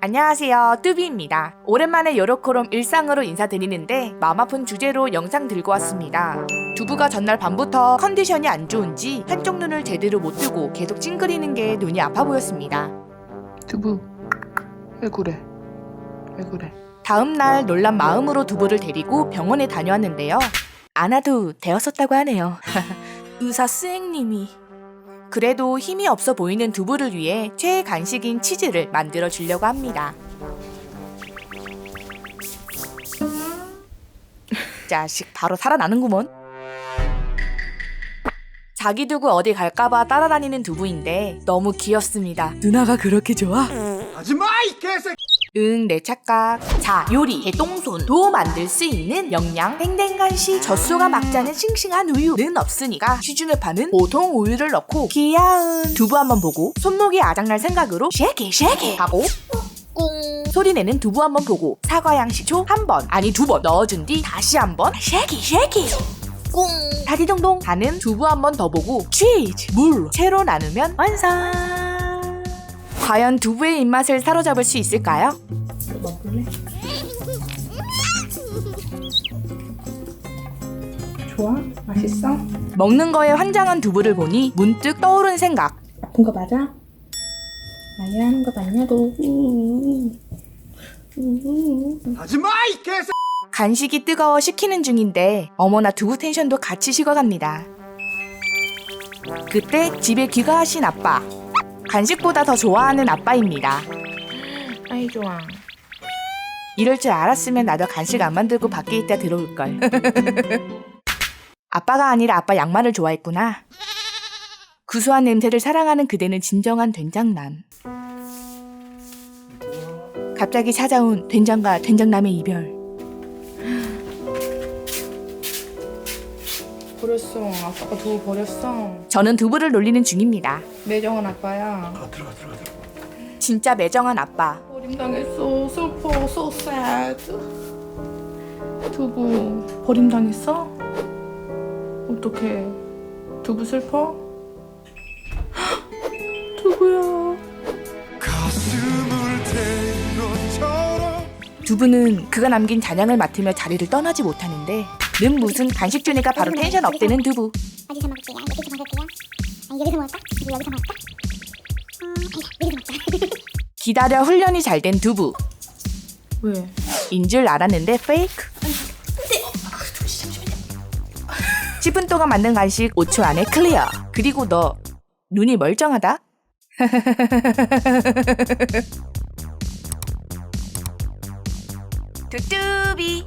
안녕하세요. 뚜비입니다. 오랜만에 요로코롬 일상으로 인사드리는데 마음 아픈 주제로 영상 들고 왔습니다. 두부가 전날 밤부터 컨디션이 안 좋은지 한쪽 눈을 제대로 못 뜨고 계속 찡그리는 게 눈이 아파 보였습니다. 두부 왜 그래? 왜 그래? 다음 날 놀란 마음으로 두부를 데리고 병원에 다녀왔는데요. 안 와도 되었었다고 하네요. 의사 스행님이 그래도 힘이 없어 보이는 두부를 위해 최애 간식인 치즈를 만들어 주려고 합니다. 자식 바로 살아나는구먼. 자기 두고 어디 갈까봐 따라다니는 두부인데 너무 귀엽습니다. 누나가 그렇게 좋아? 하지마 이 개새끼 응, 내 착각. 자, 요리, 개똥손 도 만들 수 있는 영양. 땡땡간시 젖소가 막자는 싱싱한 우유는 없으니까 시중에 파는 보통 우유를 넣고 귀여운 두부 한번 보고 손목이 아작날 생각으로 쉐기 쉐기 하고 꿍. 소리 내는 두부 한번 보고 사과 양식초 한 번 아니 두 번 넣어준 뒤 다시 한번 쉐기 쉐기 꿍. 다디동동 하는 두부 한번 더 보고 치즈 물 채로 나누면 완성 과연 두부의 입맛을 사로잡을 수 있을까요? 좋아? 맛있어? 먹는 거에 환장한 두부를 보니 문득 떠오른 생각. 아픈 거 맞아? 많이 하는 거 맞냐고 하지마 이 개새끼 간식이 뜨거워 식히는 중인데 어머나 두부 텐션도 같이 식어갑니다. 그때 집에 귀가하신 아빠. 간식보다 더 좋아하는 아빠입니다. 아이 좋아 이럴 줄 알았으면 나도 간식 안 만들고 밖에 있다 들어올 걸. 아빠가 아니라 아빠 양말을 좋아했구나. 구수한 냄새를 사랑하는 그대는 진정한 된장남. 갑자기 찾아온 된장과 된장남의 이별. 버렸어. 아빠가 두부 버렸어. 저는 두부를 놀리는 중입니다. 매정한 아빠야. 아 들어가 들어가 들어가. 진짜 매정한 아빠. 버림당했어. 슬퍼. So sad. 두부. 버림당했어? 어떡해. 두부 슬퍼? 두부야. 가슴을 태운 것처럼 두부는 그가 남긴 잔향을 맡으며 자리를 떠나지 못하는데 는 무슨 간식 주니까 바로 텐션 업되는 두부. 어디서 먹을게요? 여기서 먹을게요? 아니 여기서 먹을까? 여기서 먹을까? 어, 아니다 여기서 먹자 기다려 훈련이 잘 된 두부. 왜? 인 줄 알았는데 페이크. 10분 동안 만든 간식 5초 안에 클리어. 그리고 너 눈이 멀쩡하다? 두뚜비